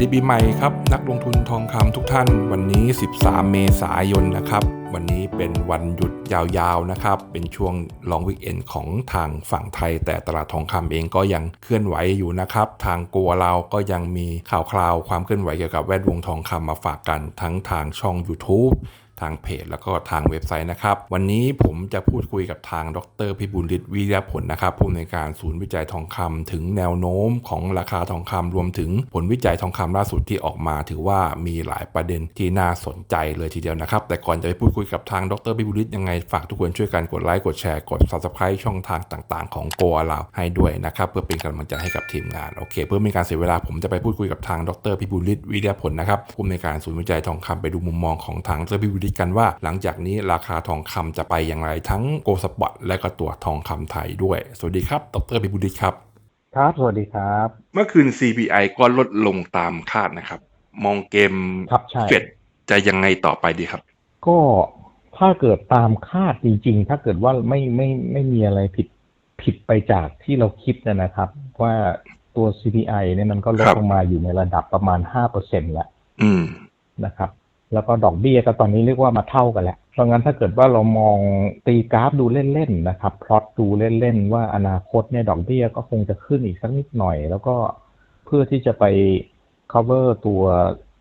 ดีปีใหม่ครับ นักลงทุนทองคำทุกท่าน วันนี้ 13 เมษายนนะครับ วันนี้เป็นวันหยุดยาวๆนะครับ เป็นช่วงลองวิกเอนของทางฝั่งไทย แต่ตลาดทองคำเองก็ยังเคลื่อนไหวอยู่นะครับ ทางกัวเราก็ยังมีข่าวคราวความเคลื่อนไหวเกี่ยวกับแวดวงทองคำมาฝากกันทั้งทางช่อง YouTube ทางเพจ แล้วก็ทางเว็บไซต์นะครับ วันนี้ผมจะพูดคุยกับทางดรพิบูลฤทธิ์วิริยผลนะครับผู้อำนวยการศูนย์วิจัยทองคำถึงแนวโน้มของราคาทองคำรวมถึงผลวิจัยทองคำล่าสุดที่ออกมา ถือว่ามีหลายประเด็นที่น่าสนใจเลยทีเดียวนะครับ แต่ก่อนจะไปพูดคุยกับทางดรพิบูลฤทธิ์ยังไงฝากทุกคนช่วยกันกดไลค์กดแชร์กด subscribe ช่องทางต่าง ๆ ของโกอาลาให้ด้วยนะครับเพื่อเป็นกำลังใจให้กับทีมงานโอเค เพื่อไม่ให้การเสียเวลาผมจะไปพูดคุยกับทางดรพิบูลฤทธิ์วิริยผลนะครับผู้อำนวยการศูนย์วิจัยทองคำไปดูมุมมองของทางดรพิบูลธิ์กันว่า หลังจากนี้ราคาทองคำจะไปอย่างไรทั้งโกลด์สปอตและก็ตัวทองคำไทยด้วย สวัสดีครับ ดรพิบูลฤทธิ์ครับ ครับ สวัสดีครับ เมื่อคืน CPI ก็ลดลงตามคาดนะครับ มองเกมครับใช่เฟดจะยังไงต่อไปดีครับ ก็ถ้าเกิดตามคาดจริงๆ ถ้าเกิดว่าไม่ไม่ไม่มีอะไรผิดผิดไปจากที่เราคิดนะครับ ว่าตัว CPI เนี่ยมันก็ลดครับลงมาอยู่ในระดับประมาณ5%แล้วอืมนะครับ แล้วก็ดอกเบี้ยก็ตอนนี้เรียกว่ามาเท่ากันแล้ว เพราะงั้นถ้าเกิดว่าเรามองตีกราฟดูเล่นๆนะครับพลอตดูเล่นๆว่าอนาคตเนี่ยดอกเบี้ยก็คงจะขึ้นอีกสักนิดหน่อย แล้วก็เพื่อที่จะไป cover ตัว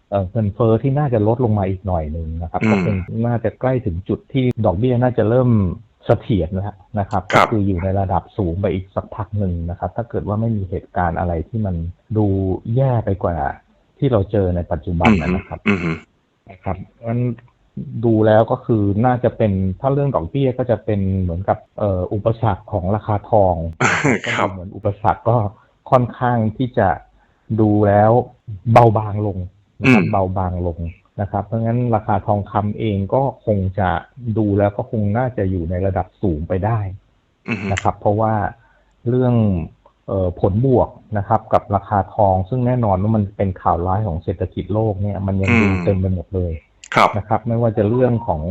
เอ่อเงินเฟ้อที่น่าจะลดลงมาอีกหน่อยหนึ่งนะครับอืมก็คงน่าจะใกล้ถึงจุดที่ดอกเบี้ยน่าจะเริ่มเสถียรแล้วนะครับครัก็บคืออยู่ในระดับสูงไปอีกสักพักหนึ่งนะครับ ถ้าเกิดว่าไม่มีเหตุการณ์อะไรที่มันดูแย่ไปกว่าที่เราเจอในปัจจุบันนะครับอืม นะครับงั้นดูแล้วก็คือน่าจะเป็นถ้าเรื่องดอกเบี้ยก็จะเป็นเหมือนกับเอ่ออุปสรรคของราคาทองก็ครับดูเหมือนอุปสรรคก็ค่อนข้างที่จะดูแล้วเบาบางลงนะครับอืมเบาบางลงนะครับ เพราะงั้นราคาทองคำเองก็คงจะดูแล้วก็คงน่าจะอยู่ในระดับสูงไปได้อืมนะครับ เพราะว่าเรื่องเออ ผลบวกนะครับ กับราคาทอง ซึ่งแน่นอนว่ามันเป็นข่าวร้ายของเศรษฐกิจโลกเนี่ยมันยังดูเต็มไปหมดเลยครับนะครับ ไม่ว่าจะเรื่องของ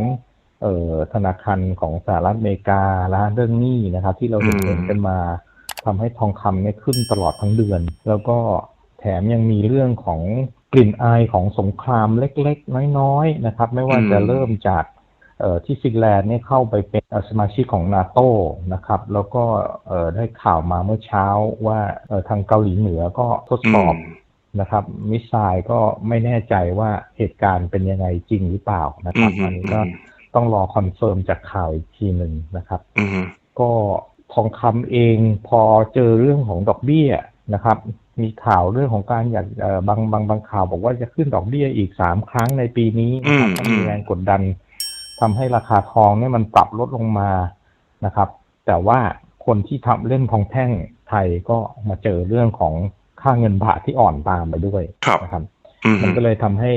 เอ่อธนาคารของสหรัฐอเมริกาและเรื่องหนี้นะครับ ที่เราเห็นอืมเห็นกันมาทำให้ทองคำเนี่ยขึ้นตลอดทั้งเดือน แล้วก็แถมยังมีเรื่องของกลิ่นอายของสงครามเล็ก ๆ น้อยๆนะครับ ไม่ว่าจะเริ่มจากเอ่อ ที่ฟินแลนด์เนี่ยเข้าไปเป็นเอ่อสมาชิกของนาโตนะครับ แล้วก็เอ่อได้ข่าวมาเมื่อเช้าว่าเอ่อทางเกาหลีเหนือก็ทดสอบอืมนะครับ มิสไซล์ก็ไม่แน่ใจว่าเหตุการณ์เป็นยังไงจริงหรือเปล่านะครับอืมอันนี้ก็ต้องรอคอนเฟิร์มจากข่าวอีกทีหนึ่งนะครับอืมก็ทองคำเองพอเจอเรื่องของดอกเบี้ยนะครับ มีข่าวเรื่องของการอยากเอ่อบางบางบางข่าวบอกว่าจะขึ้นดอกเบี้ยอีกสามครั้งในปีนี้นะครับอืมก็มีแรงกดดัน ทำให้ราคาทองเนี่ยมันปรับลดลงมานะครับ แต่ว่าคนที่ทำเล่นทองแท่งไทยก็มาเจอเรื่องของค่าเงินบาทที่อ่อนตามไปด้วยครับนะครับอืมมันก็เลยทำให้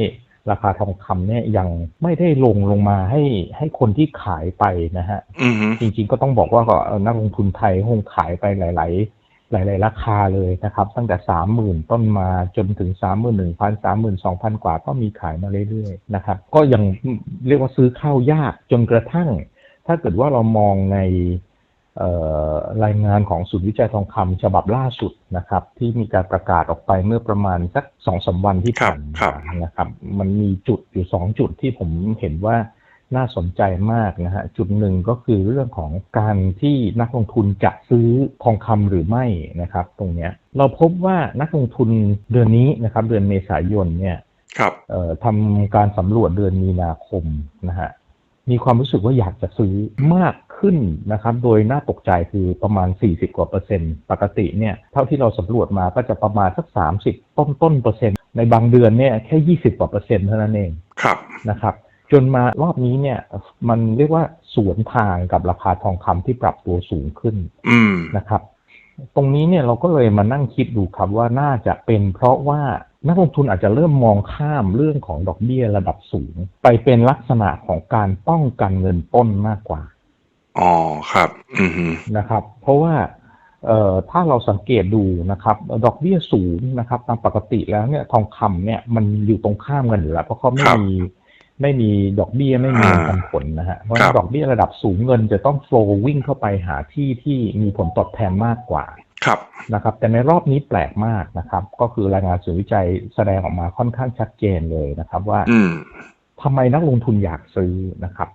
ราคาทองคำเนี่ยยังไม่ได้ลงลงมาให้ให้คนที่ขายไปนะฮะอืมจริงๆก็ต้องบอกว่าก็เอ่อนักลงทุนไทยคงขายไปหลาย ๆ หลาย ๆ ราคาเลยนะครับ ตั้งแต่สามหมื่นต้นมาจนถึงสามหมื่นหนึ่งพันสามหมื่นสองพันกว่าก็มีขายมาเรื่อย ๆ นะครับ ก็ยังเรียกว่าซื้อเข้ายากจนกระทั่ง ถ้าเกิดว่าเรามองในรายงานของศูนย์วิจัยทองคำฉบับล่าสุดนะครับ ที่มีการประกาศออกไปเมื่อประมาณสักสองสามวันที่ผ่านครัมาบนะครับ มันมีจุดอยู่สองจุดที่ผมเห็นว่า น่าสนใจมากนะฮะจุดหนึ่งก็คือเรื่องของการที่นักลงทุนจะซื้อทองคำหรือไม่นะครับ ตรงเนี้ยเราพบว่านักลงทุนเดือนนี้นะครับ เดือนเมษายนเนี่ยครับเอ่อทำการสำรวจเดือนมีนาคมนะฮะมีความรู้สึกว่าอยากจะซื้อมากขึ้นนะครับ โดยน่าตกใจคือประมาณ 40 กว่าเปอร์เซ็นต์ ปกติเนี่ยเท่าที่เราสำรวจมาก็จะประมาณสัก 30 ต้นต้นๆเปอร์เซ็นต์ ในบางเดือนเนี่ยแค่ 20 กว่าเปอร์เซ็นต์เท่านั้นเอง ครับ นะครับ จนมารอบนี้เนี่ย มันเรียกว่าสวนทางกับราคาทองคำที่ปรับตัวสูงขึ้นอืมนะครับ ตรงนี้เนี่ยเราก็เลยมานั่งคิดดูครับว่าน่าจะเป็นเพราะว่านักลงทุนอาจจะเริ่มมองข้ามเรื่องของดอกเบี้ยระดับสูง ไปเป็นลักษณะของการป้องกันเงินต้นมากกว่า อ๋อครับ อืมนะครับ เพราะว่าเอ่อถ้าเราสังเกตดูนะครับ ดอกเบี้ยสูงนะครับ ตามปกติแล้วเนี่ยทองคำเนี่ยมันอยู่ตรงข้ามกันอยู่แล้วเพราะเขาไม่ครับมี ไม่มีดอกเบี้ยไม่มีเงินปันผลนะฮะเพราะฉะครันั้นบดอกเบี้ยระดับสูงเงินจะต้องโฟลวิ่งเข้าไปหาที่ที่มีผลตอบแทนมากกว่าครับนะครับ แต่ในรอบนี้แปลกมากนะครับ ก็คือรายงานสื่อวิจัยแสดงออกมาค่อนข้างชัดเจนเลยนะครับ ว่าอืมทำไมนักลงทุนอยากซื้อนะครับ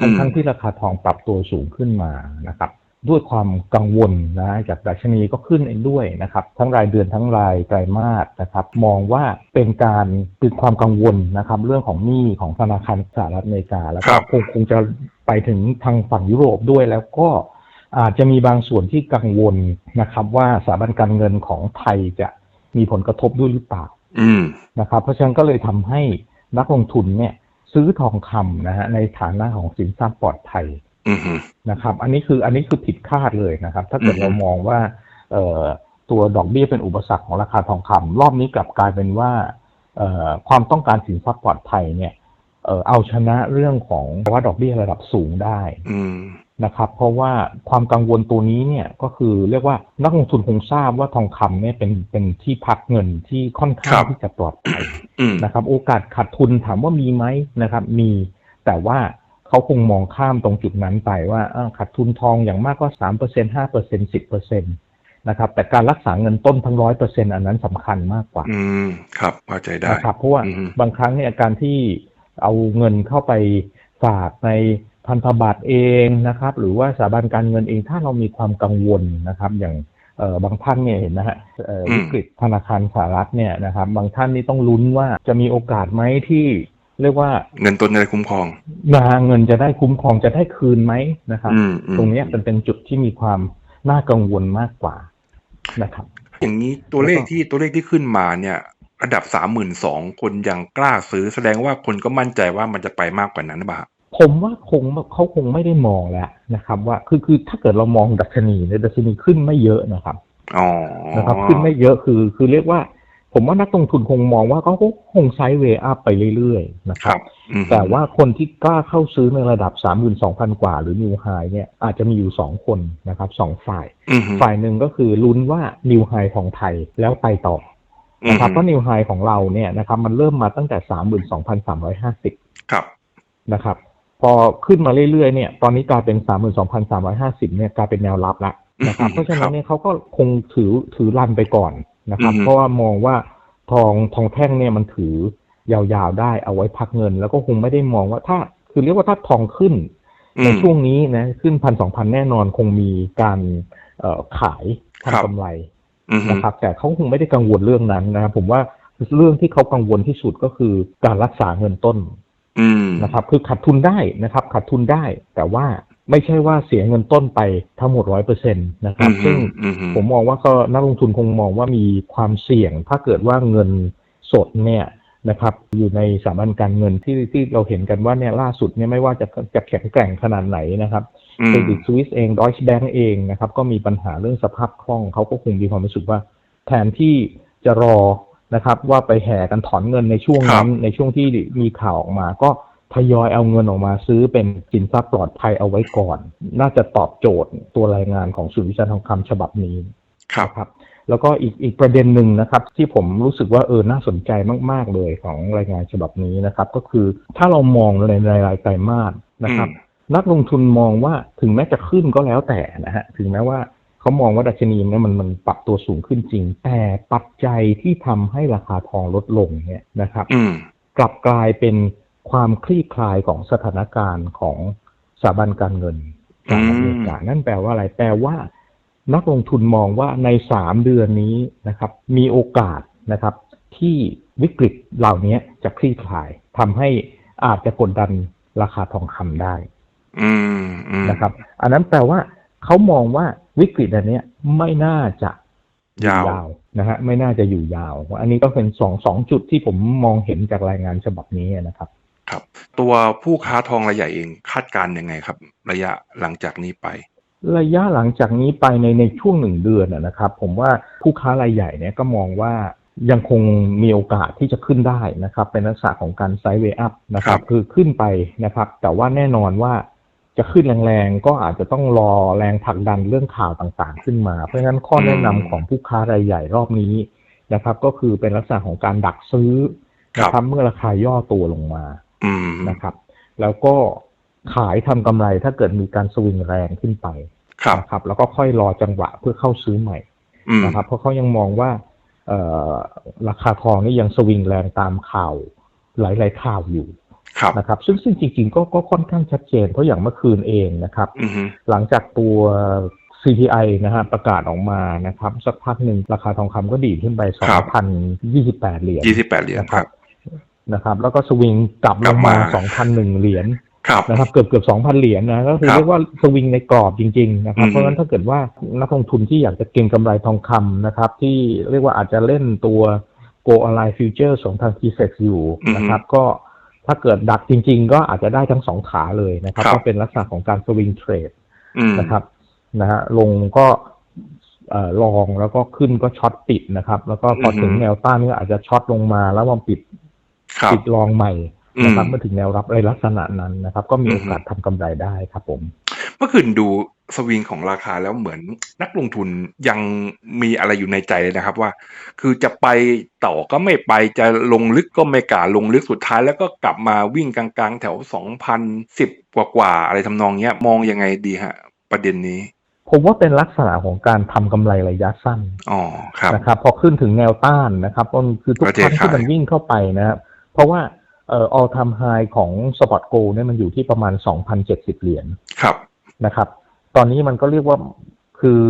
อืมทั้งๆที่ราคาทองปรับตัวสูงขึ้นมานะครับ ด้วยความกังวลนะจากดัชนีก็ขึ้นเองด้วยนะครับ ทั้งรายเดือนทั้งรายไตรมาสนะครับ มองว่าเป็นการเป็นความกังวลนะครับ เรื่องของหนี้ของธนาคารสหรัฐอเมริกา แล้วคก็รับคงคงจะไปถึงทางฝั่งยุโรปด้วยแล้วก็อาจจะมีบางส่วนที่กังวลนะครับ ว่าสถาบันการเงินของไทยจะมีผลกระทบด้วยหรือเปล่าอืมนะครับ เพราะฉะนั้นก็เลยทำให้นักลงทุนเนี่ย ซื้อทองคำนะฮะในฐานะของสินทรัพย์ปลอดภัยอืมฮึ นะครับ อันนี้คืออันนี้คือผิดคาดเลยนะครับ ถ้าเกิดอือฮึเรามองว่าเอ่อตัวดอกเบี้ยเป็นอุปสรรคของราคาทองคำรอบนี้กลับกลายเป็นว่าเอ่อความต้องการสินทรัพย์ปลอดภัยเนี่ยเอ่อเอาชนะเรื่องของว่าดอกเบี้ยระดับสูงได้อืมนะครับ เพราะว่าความกังวลตัวนี้เนี่ยก็คือเรียกว่านักลงทุนคงทราบว่าทองคำเนี่ยเป็นเป็นที่พักเงินที่ค่อนข้างที่จะปลอดภัยอืมนะครับ โอกาสขาดทุนถามว่ามีไหมนะครับ มีแต่ว่า เขาคงมองข้ามตรงจุดนั้นไปว่าเอ้าขาดทุนทองอย่างมากก็สามเปอร์เซ็นห้าเปอร์เซ็นสิบเปอร์เซ็นตนะครับแต่การรักษาเงินต้นทั้งร้อยเปอร์เซ็นอันนั้นสำคัญมากกว่า อืมครับเข้าใจได้นะครับเพราะว่าอืมบางครั้งเนี่ยการที่เอาเงินเข้าไปฝากในพันธบัตรเองนะครับ หรือว่าสถาบันการเงินเองถ้าเรามีความกังวลนะครับ อย่างเอ่อบางท่านเนี่ยเห็นนะฮะเอ่ออืมวิกฤตธนาคารสหรัฐเนี่ยนะครับ บางท่านนี่ต้องลุ้นว่าจะมีโอกาสไหมที่ เรียกว่าเงินต้นอะไรคุ้มครองนาเงินจะได้คุ้มครองจะได้คืนไหมนะครับอืมอืมตรงเนี้ยเป็นเป็นจุดที่มีความน่ากังวลมากกว่านะครับ อย่างนี้ตัวเลขแล้วก็ที่ตัวเลขที่ขึ้นมาเนี่ย ระดับสามหมื่นสองคนยังกล้าซื้อแสดงว่าคนก็มั่นใจว่ามันจะไปมากกว่านั้นหรือเปล่าผมว่าคงเขาคงไม่ได้มองแล้วนะครับ ว่าคือคือถ้าเกิดเรามองดัชนีเนี่ยดัชนีขึ้นไม่เยอะนะครับอ๋อนะครับ ขึ้นไม่เยอะคือคือเรียกว่า ผมว่านักลงทุนคงมองว่าเขาก็คงไซด์เวย์อัพไปเรื่อยๆนะคครัรับบอืมแต่ว่าคนที่กล้าเข้าซื้อในระดับ 32,000 กว่า หรือนิวไฮเนี่ยอาจจะมีอยู่ 2 คนนะครับสองฝ่ายอืมฮึฝ่ายหนึ่งก็คือลุ้นว่านิวไฮของไทยแล้วไปต่อนะครับเพราะนิวไฮของเราเนี่ยนะครับมันเริ่มมาตั้งแต่ 32,350 ครับนะครับ พอขึ้นมาเรื่อยๆเนี่ยตอนนี้กลายเป็น 32,350 เนี่ยกลายเป็นแนวรับแล้วนะครับอืมเพราะฉะครันั้บนเนี่ยเขาก็คงถือถือรันไปก่อน นะครับอือฮึเพราะว่ามองว่าทองทองแท่งเนี่ยมันถือยาวๆได้เอาไว้พักเงิน แล้วก็คงไม่ได้มองว่าถ้าคือเรียกว่าถ้าทองขึ้นอืในมช่วงนี้นะขึ้นพันสองพันแน่นอนคงมีการเอ่อขายครับทำกำไรอืมฮึนะครับ แต่เขาคงไม่ได้กังวลเรื่องนั้นนะครับผมว่าเรื่องที่เขากังวลที่สุดก็คือการรักษาเงินต้นอืมนะครับ คือขาดทุนได้นะครับขาดทุนได้ แต่ว่า ไม่ใช่ว่าเสียเงินต้นไปทั้งหมดร้อยเปอร์เซ็นต์นะครับ ซึ่งอืมฮึผมมองว่าก็นักลงทุนคงมองว่ามีความเสี่ยง ถ้าเกิดว่าเงินสดเนี่ยนะครับ อยู่ในสถาบันการเงินที่ที่เราเห็นกันว่าเนี่ยล่าสุดเนี่ยไม่ว่าจะจะแข็งแกร่งขนาดไหนนะครับอืเครมดิตสวิสเองดอยช์แบงก์เองนะครับ ก็มีปัญหาเรื่องสภาพคล่องเขาก็คงมีความรู้สึกว่า แทนที่จะรอนะครับ ว่าไปแห่กันถอนเงินในช่วงนั้นในช่วงที่มีข่าวออกมาก็ ทยอยเอาเงินออกมาซื้อเป็นสินทรัพย์ปลอดภัยเอาไว้ก่อน น่าจะตอบโจทย์ตัวรายงานของศูนย์วิจัยทองคำฉบับนี้ครับนะครับ แล้วก็อีกอีกประเด็นหนึ่งนะครับ ที่ผมรู้สึกว่าเออน่าสนใจมาก ๆเลยของรายงานฉบับนี้นะครับ ก็คือถ้าเรามองในรายไตรมาสนะครับอืมนักลงทุนมองว่าถึงแม้จะขึ้นก็แล้วแต่นะฮะถึงแม้ว่าเขามองว่าดัชนีเนี่ยมันมันปรับตัวสูงขึ้นจริง แต่ปัจจัยที่ทำให้ราคาทองลดลงเนี่ยนะครับอืมกลับกลายเป็น ความคลี่คลายของสถานการณ์ของสถาบันการเงินสหรัฐอเมริกานั่นแปลว่าอะไร แปลว่า นักลงทุนมองว่าในสามเดือนนี้นะครับ มีโอกาสนะครับ ที่วิกฤตเหล่านี้จะคลี่คลายทำให้อาจจะกดดันราคาทองคำได้อืมอืมนะครับ อันนั้นแปลว่าเขามองว่าวิกฤตอันเนี้ยไม่น่าจะอยู่ยาวยาวนะฮะไม่น่าจะอยู่ยาว อันนี้ก็เป็นสองสองจุดที่ผมมองเห็นจากรายงานฉบับนี้นะครับ ครับ ตัวผู้ค้าทองรายใหญ่เองคาดการณ์ยังไงครับ ระยะหลังจากนี้ไป ระยะหลังจากนี้ไปในในช่วงหนึ่งเดือนนะนะครับ ผมว่าผู้ค้ารายใหญ่เนี่ยก็มองว่ายังคงมีโอกาสที่จะขึ้นได้นะครับ เป็นลักษณะของการไซด์เวย์อัพนะครัครับบคือขึ้นไปนะครับ แต่ว่าแน่นอนว่าจะขึ้นแรงๆ ก็อาจจะต้องรอแรงผลักดันเรื่องข่าวต่างๆ ขึ้นมา เพราะฉะนั้นข้อแนะนำของผู้ค้ารายใหญ่รอบนี้นะครับ ก็คือเป็นลักษณะของการดักซื้อนะครับเมื่อราคาย่อตัวลงมาอืม นะครับ แล้วก็ขายทำกำไรถ้าเกิดมีการสวิงแรงขึ้นไปครับนะครับ แล้วก็ค่อยรอจังหวะเพื่อเข้าซื้อใหม่อืมนะครับ เพราะเขายังมองว่าเอ่อราคาทองนี่ยังสวิงแรงตามข่าวหลายๆข่าวอยู่ครับนะครับ ซึ่งซึ่งจริง ๆ ก็ก็ค่อนข้างชัดเจน เพราะอย่างเมื่อคืนเองนะครับอือฮึหลังจากตัว CPI นะฮะประกาศออกมานะครับ สักพักหนึ่งราคาทองคำก็ดีดขึ้นไป 2,028 เหรียญยี่สิบแปดเหรียญครับ นะครับ แล้วก็สวิงกลับกลลับงมามา2,001เหรียญครับนะครับเกือบเกือบ2,000เหรียญนะก็คือครับเรียกว่าสวิงในกรอบจริงๆนะครับอืมเพราะฉะนั้นถ้าเกิดว่านักลงทุนที่อยากจะเก็งกำไรทองคำนะครับ ที่เรียกว่าอาจจะเล่นตัว Go Online Future ของทาง t f e x อยู่นะครับ ก็ถ้าเกิดดักจริง ๆ ก็อาจจะได้ทั้งสองขาเลยนะครับครับก็เป็นลักษณะของการสวิงเทรดอืมนะครับนะฮะลงก็เอ่อลองแล้วก็ขึ้นก็ช็อตปิดนะครับ แล้วก็พอถึงแนวต้านก็อาจจะช็อตลงมาแล้วมาปิดครับ ปิดลองใหม่อืมนะครับเมื่อถึงแนวรับในลักษณะนั้นนะครับ ก็มีอืโออฮึกาสทำกำไรได้ครับผม เมื่อคืนดูสวิงของราคาแล้วเหมือนนักลงทุนยังมีอะไรอยู่ในใจเลยนะครับว่า คือจะไปต่อก็ไม่ไปจะลงลึกก็ไม่กล้าลงลึกสุดท้ายแล้วก็กลับมาวิ่งกลางๆ แถวสองพันสิบกว่าๆอะไรทำนองเนี้ย มองยังไงดีฮะ ประเด็นนี้ ผมว่าเป็นลักษณะของการทำกำไรระยะสั้นอ๋อครับนะครับ พอขึ้นถึงแนวต้านนะครับก็คือทุกก็คเทรั้งที่ขายมันวิ่งเข้าไปนะครับเพ ราะว่าเอ่อ all time high ของ spot go เนี่ยมันอยู่ที่ประมาณ 2,070 เหรียญครับนะครับ ตอนนี้มันก็เรียกว่าคือ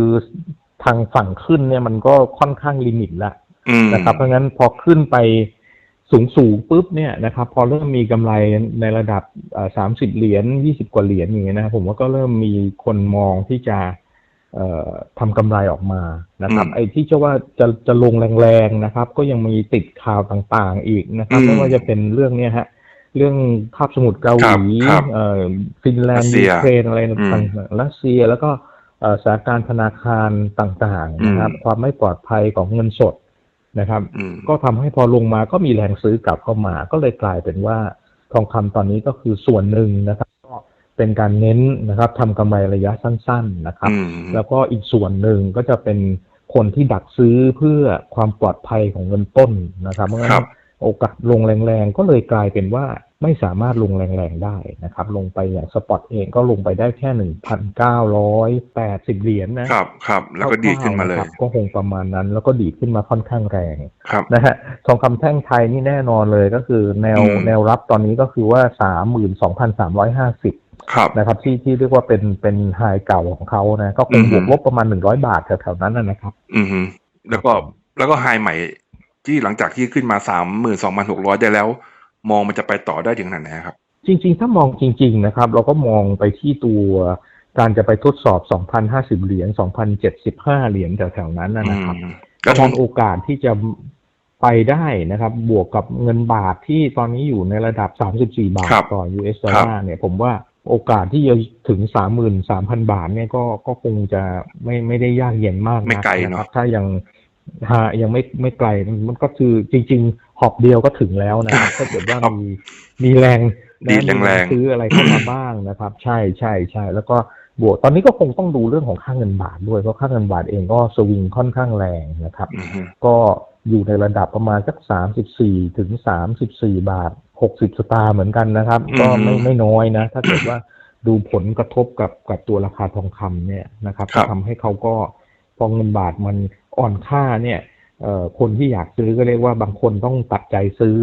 ทางฝั่งขึ้นเนี่ยมันก็ค่อนข้างลิมิตแล้วอืมนะครับ เพราะงั้นพอขึ้นไปสูงสูงๆปุ๊บเนี่ยนะครับ พอเริ่มมีกำไรในระดับสามสิบเหรียญยี่สิบกว่าเหรียญอย่างเงี้ยนะครับผมว่าก็เริ่มมีคนมองที่จะเอ่อ ทำกำไรออกมานะครับอืมไอ้ที่จะว่าจะจะลงแรงๆนะครับ ก็ยังมีติดข่าวต่างๆอีกนะครับอืมไม่ว่าจะเป็นเรื่องเนี้ยฮะเรื่องคาบสมุทรเกาหลีครับครับเอ่อฟินแลนรัด์สเซียูยเครนอะไรอืต่างมๆรัสเซียแล้วก็เอ่อสถานการณ์ธนาคารต่างๆนะครับอืมความไม่ปลอดภัยของเงินสดนะครับอืมก็ทำให้พอลงมาก็มีแรงซื้อกลับเข้ามา ก็เลยกลายเป็นว่าทองคำตอนนี้ก็คือส่วนหนึ่งนะครับก็ เป็นการเน้นนะครับทำกำไรระยะสั้น ๆนะครับอืมแล้วก็อีกส่วนหนึ่งก็จะเป็นคนที่ดักซื้อเพื่อความปลอดภัยของเงินต้นนะครับเพราะฉะคนั้รันบโอกาสลงแรงๆ ก็เลยกลายเป็นว่าไม่สามารถลงแรงๆได้นะครับ ลงไปอย่างสปอตเองก็ลงไปได้แค่หนึ่งพันเก้าร้อยแปดสิบเหรียญนะครับครับแล้วก็ดีดขึ้นมาเลยคร่วๆะครับก็คงประมาณนั้น แล้วก็ดีดขึ้นมาค่อนข้างแรงครับนะฮะทองคำแท่งไทยนี่แน่นอนเลยก็คือแนวอืมแนวรับตอนนี้ก็คือว่าสามหมื่นสองพันสามร้อยห้าสิบครับ นะครับ ที่ที่เรียกว่าเป็นเป็นไฮเก่าของเขานะ ก็คอืงมบวกลบประมาณหนึ่งร้อยบาทแถวๆนั้นนะนะครับ อือฮึแล้วก็แล้วก็ไฮใหม่ที่หลังจากที่ขึ้นมาสามหมื่นสองพันหกร้อยได้แล้ว มองมันจะไปต่อได้ถึงไหนนะครับ จริง ๆ ถ้ามองจริง ๆ นะครับ เราก็มองไปที่ตัวการจะไปทดสอบ 2,050 เหรียญ 2,075 เหรียญแถวๆนั้นนะนะครับอืมก็แล้วทองมีโอกาสที่จะไปได้นะครับ บวกกับเงินบาทที่ตอนนี้อยู่ในระดับ 34 บาทครับต่อ US ดอลลาร์เนี่ย ผมว่า โอกาสที่จะถึง33,000บาทเนี่ยก็ก็คงจะไม่ไม่ได้ยากเย็นมากไม่นักไกลนะเนอะครับถ้ายังฮะยังไม่ไม่ไกลมันก็คือจริง ๆ หอบเดียวก็ถึงแล้วนะครับถ้าเกิดว่ามีมีแรงดีดนะมีแรงๆซื้ออะไรเข้ามาบ้างนะครับ ใช่ใช่ใช่แล้วก็บวกตอนนี้ก็คงต้องดูเรื่องของค่าเงินบาทด้วยเพราะค่าเงินบาทเองก็สวิงค่อนข้างแรงนะครับอือฮึก็อยู่ในระดับประมาณสักสามสิบสี่ถึงสามสิบสี่บาท หกสิบสตางค์เหมือนกันนะครับ ก็ไม่ไม่น้อยนะ ถ้าเกิดว่าดูผลกระทบกับกับตัวราคาทองคำเนี่ยนะครับครับก็ทำให้เขาก็พอเงินบาทมันอ่อนค่าเนี่ยเอ่อคนที่อยากซื้อก็เรียกว่าบางคนต้องตัดใจซื้อ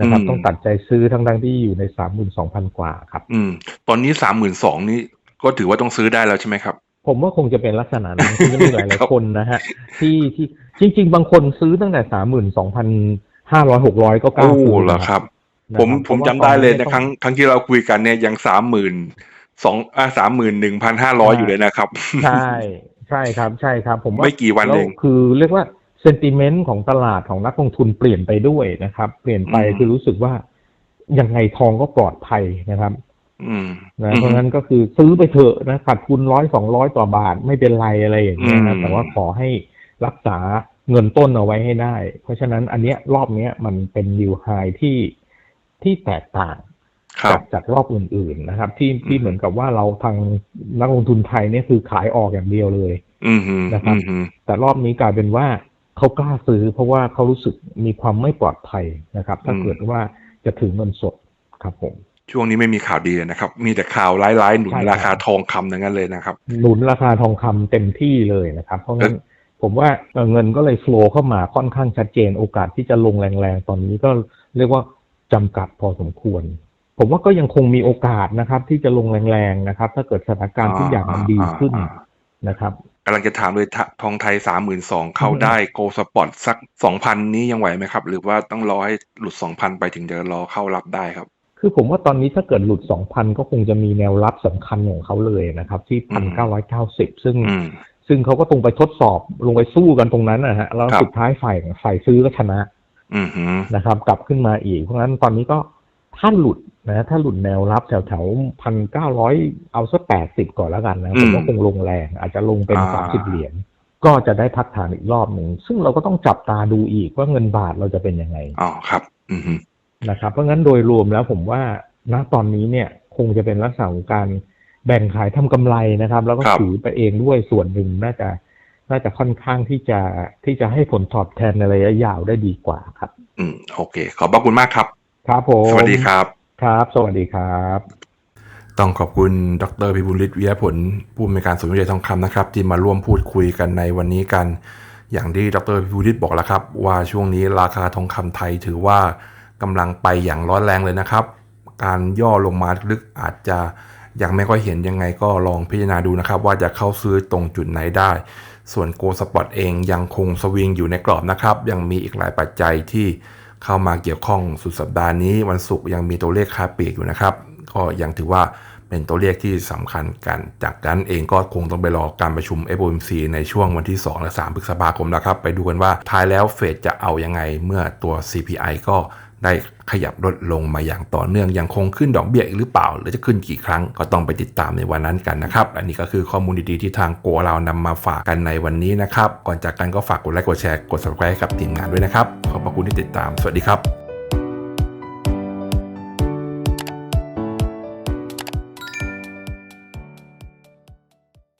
นะครับ ต้องตัดใจซื้อทั้งทั้งๆที่อยู่ในสามหมื่นสองพันกว่าครับ อืม ตอนนี้สามหมื่นสองนี่ก็ถือว่าต้องซื้อได้แล้วใช่ไหมครับ ผมว่าคงจะเป็นลักษณะนั้นคือจะมีหลายครับๆคนนะฮะที่ที่จริง ๆ บางคนซื้อตั้งแต่สามหมื่นสองพันห้าร้อยหกร้อยก็กล้าโอ้ซื้อเหรอครับนะ ผมครับผมเพจำราะว่าได้เลยตอนะครั้งครั้งที่เราคุยกันเนี่ยยังสามหมื่นสองอ่าสามหมื่นหนึ่งพันห้าร้อยอยู่เลยนะครับ ใช่ใช่ครับ ใช่ครับ ผมว่าไม่กี่วันแล้วเองคือเรียกว่าเซนติเมนต์ของตลาดของนักลงทุนเปลี่ยนไปด้วยนะครับ เปลี่ยนไปอืมคือรู้สึกว่ายังไงทองก็ปลอดภัยนะครับอืมนะเพราะฉะนั้นก็คือซื้อไปเถอะนะขาดทุนร้อยสองร้อยต่อบาทไม่เป็นไรอะไรอย่างเงี้ยอืนะมแต่ว่าขอให้รักษาเงินต้นเอาไว้ให้ได้ เพราะฉะนั้นอันเนี้ยรอบเนี้ยมันเป็นนิวไฮที่ ที่แตกต่างครัจาบกจากรอบอื่น ๆ นะครับ ที่ที่อืมเหมือนกับว่าเราทางนักลงทุนไทยเนี่ยคือขายออกอย่างเดียวเลยอืมฮึนะครับอืมฮึแต่รอบนี้กลายเป็นว่าเขากล้าซื้อเพราะว่าเขารู้สึกมีความไม่ปลอดภัยนะครับ ถ้าเกิดว่าจะถือเงินสดครับผมช่วงนี้ไม่มีข่าวดีเลยนะครับ มีแต่ข่าวร้ายๆหนุนใช่ครับราคาทองคำทั้งนั้นเลยนะครับ หนุนราคาทองคำเต็มที่เลยนะครับ เพราะงั้นผผมว่าเอ่อเงินก็เลยโฟลว์เข้ามาค่อนข้างชัดเจนโอกาสที่จะลงแรงๆ ตอนนี้ก็เรียกว่า จำกัดพอสมควร ผมว่าก็ยังคงมีโอกาสนะครับ ที่จะลงแรงๆนะครับ ถ้าเกิดสถานการณ์ทุกอย่างมันดีขึ้นอ่านะครับกำลังจะถามเลยทะทองไทยสามหมื่นสองเข้าได้โกลสปอร์ตสักสองพันนี้ยังไหวไหมครับ หรือว่าต้องรอให้หลุดสองพันไปถึงจะรอเข้ารับได้ครับ คือผมว่าตอนนี้ถ้าเกิดหลุด2,000ก็คงจะมีแนวรับสำคัญของเขาเลยนะครับ ที่อืม1,990ซึ่งอืมซึ่งเขาก็ตรงไปทดสอบลงไปสู้กันตรงนั้นนะฮะแล้วครับสุดท้ายฝ่ายฝ่ายซื้อก็ชนะอืมหืม นะครับ กลับขึ้นมาอีก เพราะฉะนั้นตอนนี้ก็ถ้าหลุดนะถ้าหลุดแนวรับแถวแถวพันเก้าร้อยเอาสักแปดสิบก่อนแล้วกันนะผมว่าคงลงแรง อาจจะลงเป็นสามสิบเหรียญก็จะได้พักฐานอีกรอบหนึ่ง ซึ่งเราก็ต้องจับตาดูอีกว่าเงินบาทเราจะเป็นยังไงอ๋อครับ อืมหืมนะครับ เพราะงั้นโดยรวมแล้วผมว่าณตอนนี้เนี่ยคงจะเป็นลักษณะของการแบ่งขายทำกำไรนะครับ แล้วก็ถือไปเองด้วยส่วนหนึ่งน่าจะ น่าจะค่อนข้างที่จะที่จะให้ผลตอบแทนในระยะยาวได้ดีกว่าครับ อืมโอเค ขอบพระคุณมากครับ ครับผมสวัสดีครับ ครับ สวัสดีครับ ต้องขอบคุณดรพิบูลฤทธิ์วิทยาผลผู้อำนวยการศูนย์วิจัยทองคำนะครับ ที่มาร่วมพูดคุยกันในวันนี้กัน อย่างที่ดรพิบูลฤทธิ์บอกแล้วครับ ว่าช่วงนี้ราคาทองคำไทยถือว่ากำลังไปอย่างร้อนแรงเลยนะครับ การย่อลงมาลึกอาจจะยังไม่ค่อยเห็นยังไงก็ลองพิจารณาดูนะครับ ว่าจะเข้าซื้อตรงจุดไหนได้ ส่วนโกลสปอตเองยังคงสวิงอยู่ในกรอบนะครับ ยังมีอีกหลายปัจจัยที่เข้ามาเกี่ยวข้องสุดสัปดาห์นี้วันศุกร์ยังมีตัวเลขค้าปลีกอยู่นะครับ ก็ยังถือว่าเป็นตัวเลขที่สำคัญกัน จากนั้นเองก็คงต้องไปรอการประชุม FOMC ในช่วงวันที่ 2 และ 3 พฤษภาคมนะครับ ไปดูกันว่าท้ายแล้วเฟดจะเอายังไงเมื่อตัว CPI ก็ ได้ขยับลดลงมาอย่างต่อเนื่องยังคงขึ้นดอกเบี้ยอีกหรือเปล่า หรือจะขึ้นกี่ครั้งก็ต้องไปติดตามในวันนั้นกันนะครับ อันนี้ก็คือข้อมูลดีๆที่ทางโกเรานำมาฝากกันในวันนี้นะครับ ก่อนจากกันก็ฝากกดไลค์กดแชร์กด subscribe ให้กับทีมงานด้วยนะครับ ขอบพระคุณที่ติดตาม สวัสดีครับ